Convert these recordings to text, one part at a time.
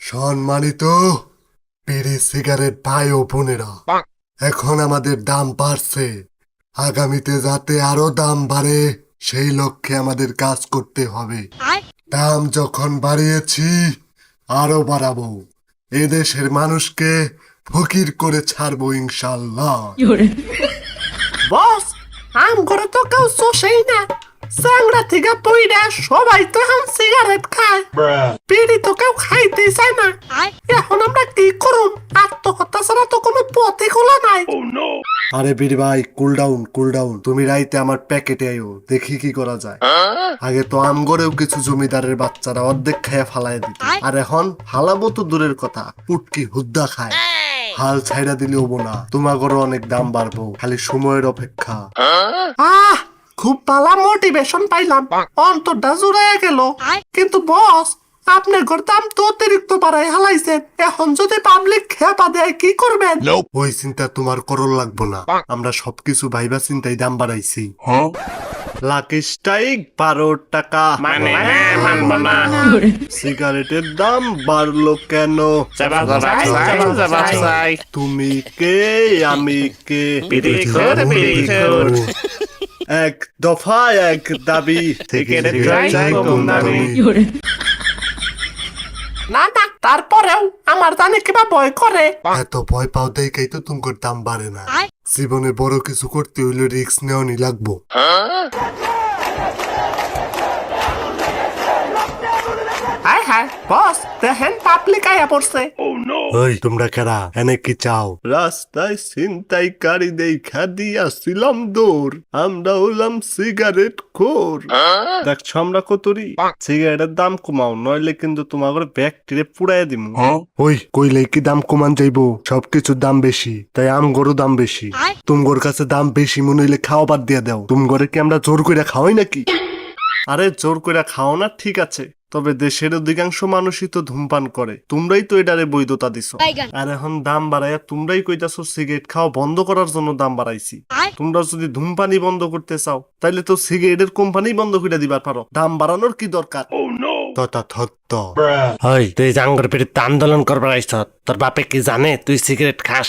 সম্মানিত বিড়ি সিগারেট ভাই ও বোনেরা এখন আমাদের দাম বাড়ছে। আগামীতে যাতে আরও দাম বাড়ে সেই লক্ষ্যে আমাদের কাজ করতে হবে। দাম যখন বাড়িয়েছি আরও বাড়াবো। এদেশের মানুষকে ফকির করে ছাড়বো ইনশাল্লাহ বস! আম করে তো কেউ চষেই না। চ্যাংড়া থেকে পইরা সবাই তো এখন সিগারেট খায়। বিড়ি তো কেউ খাইতেই চায় না। এখন আমরা কি করুম? আত্মহত্যা ছাড়া তো কোনো পথই খোলা নাই। আরে বীর ভাই কুল ডাউন কুল ডাউন তুমি রাইতে আমার প্যাকেটে আইও দেখি কি করা যায়। আগে তো আম গড়েও কিছু জমিদারের বাচ্চারা অর্ধেক খাইয়া ফালাই দিত। আর এখন ফালাবো তো দূরের কথা পুটকি হুদ্দা খায়। হাল ছাইড়া দিলে হব না। তোমাগরও অনেক দাম বাড়বো খালি সময়ের অপেক্ষা। আহ! খুব পালা মোটিভেশন পাইলাম। অন্তরটা জুড়ে গেল। কিন্তু বস আপনার ঘর দাম তো অতিরিক্ত বাড়াই হালাইছেন। এখন যদি পাবলিক খেপা দেয় কি করবেন? ওই চিন্তা তোমার করল লাগবো না। আমরা সবকিছু ভাইবা চিন্তাই দাম বাড়াইছি। লাকি স্ট্রাইক বারো টাকা। মানে মানবো না। সিগারেটের দাম বাড়লো কেন? তুমি কে? আমি কে? এক দফা এক দাবি থেকে চাই কম। দামি। না না তারপরেও আমার জানে কিবা ভয় করে। এত ভয় পাও দেখেই তো তোমার দাম বাড়ে না। জীবনে বড় কিছু করতে হইলে রিস্ক নেওয়ানি লাগবো। হায়। হায় বস দেখেন পাবলিক আয়া পড়ছে। ওই তোমরা কারা? এনে কি চাও? রাস্তায় ছিনতাইকারী দেখা দিয়াছিলাম দৌড় আমরা হলাম সিগারেট খোর। দেখছ আমরা কতরি? সিগারেটের দাম কমাও নইলে কিন্তু তোমার ব্যাগ টিরে পুড়াই দিমু ওই কইলে কি দাম কমান যাইবো? সবকিছুর দাম বেশি তাই আম গরু দাম বেশি। তুমগোর কাছে দাম বেশি মনে হইলে খাওয়া বাদ দিয়া দাও। তুমগরে কি আমরা জোর করে খাওয়াই নাকি? আরে জোর করে খাও না ঠিক আছে। তবে দেশের অধিকাংশ মানুষই তো ধূমপান করে। তোমরাই তো এটারে বৈধতা দিছো। আর এখন দাম বাড়াইয়া তোমরাই কইতাছো সিগারেট খাওয়া বন্ধ করার জন্য দাম বাড়াইছি। তোমরা যদি ধূমপানি বন্ধ করতে চাও তাইলে তো সিগারেটের কোম্পানি বন্ধ করে দিবার পারো। দাম বাড়ানোর কি দরকার? হই তুই জাঙ্গর পেটে আন্দোলন করবার আইস তোর বাপে কি জানে তুই সিগারেট খাস?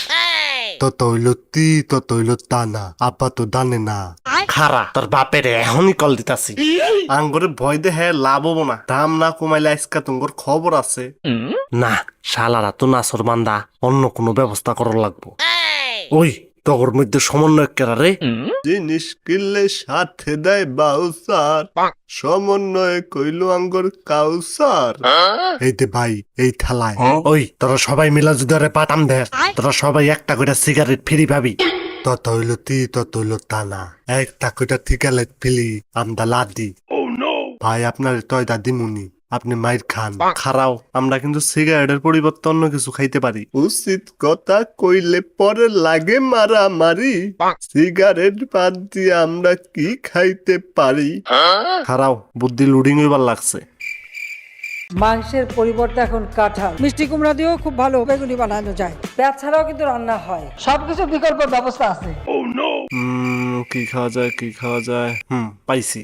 তত হইল তি তত হইল তা না আপা তো দানে না। খারা তোর বাপের এখনই কল দিতাছি। আঙ্গুরে ভয় দে হ্যাঁ লাভ হব না। দাম না কমাইলে আজকা তোমার খবর আছে। না শালারা তো নাসর বান্দা অন্য কোনো ব্যবস্থা করার লাগবো। ওই তগর মধ্যে সমন্বয় কেরা রে? জিনিস কিনলে সাথে দেয় বাউসার। সমন্বয় কইল আঙ্গর কাউসার। এই দে ভাই এই থালায়। ওই তোরা সবাই মিলা যদি ওরে পাঠাম দেয় তোরা সবাই একটা করে সিগারেট ফ্রি পাবি। তত হইল তি তত হইল তা না একটা কইটা ঠিকালে ফেলি আমদা লাদি। ভাই আপনার তয় দাদি মুনি আপনি মাইর খান। খারাও আমরা কিন্তু সিগারেটের পরিবর্তে অন্য কিছু খাইতে পারি। উচিত কথা কইলে পরে লাগে মারামারি। সিগারেট বাদ দিয়ে আমরা কি খাইতে পারি? খারাও বুদ্ধি লুডিং হইবার লাগছে। মাংসের পরিবর্তে এখন কাঁঠাল। মিষ্টি কুমড়া দিয়েও খুব ভালো বেগুনি বানানো যায়। পেঁয়াজ ছাড়াও কিন্তু রান্না হয়। সবকিছু বিকল্প ব্যবস্থা আছে। উম, কি খাওয়া যায় কি খাওয়া যায়? হুম পাইছি।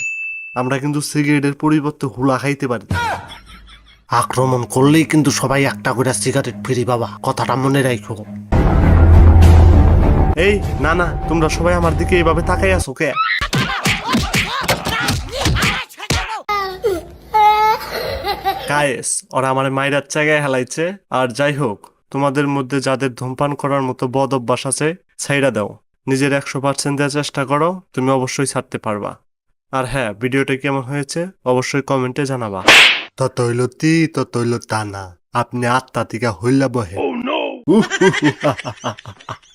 আমরা কিন্তু সিগারেটের পরিবর্তে হুলা খাইতে পারি। আক্রমণ করলেই কিন্তু সবাই একটা করে সিগারেট ফ্রি, বাবা। কথাটা মনে রাখো এই, না না, তোমরা সবাই আমার দিকে এইভাবে তাকাই আছো কে? কায়েস ওরা আমার মায়ের জায়গায় হেলাইছে। আর যাই হোক, তোমাদের মধ্যে যাদের ধূমপান করার মতো বদ অভ্যাস আছে, ছাইড়া দাও। নিজের একশো পার্সেন্ট দেওয়ার চেষ্টা করো, তুমি অবশ্যই ছাড়তে পারবা। আর হ্যাঁ ভিডিওটা কেমন হয়েছে, অবশ্যই কমেন্টে জানাবা। তত হইল তি তত হইল টানা আপনি আত্মা থেকে হইলা বহে।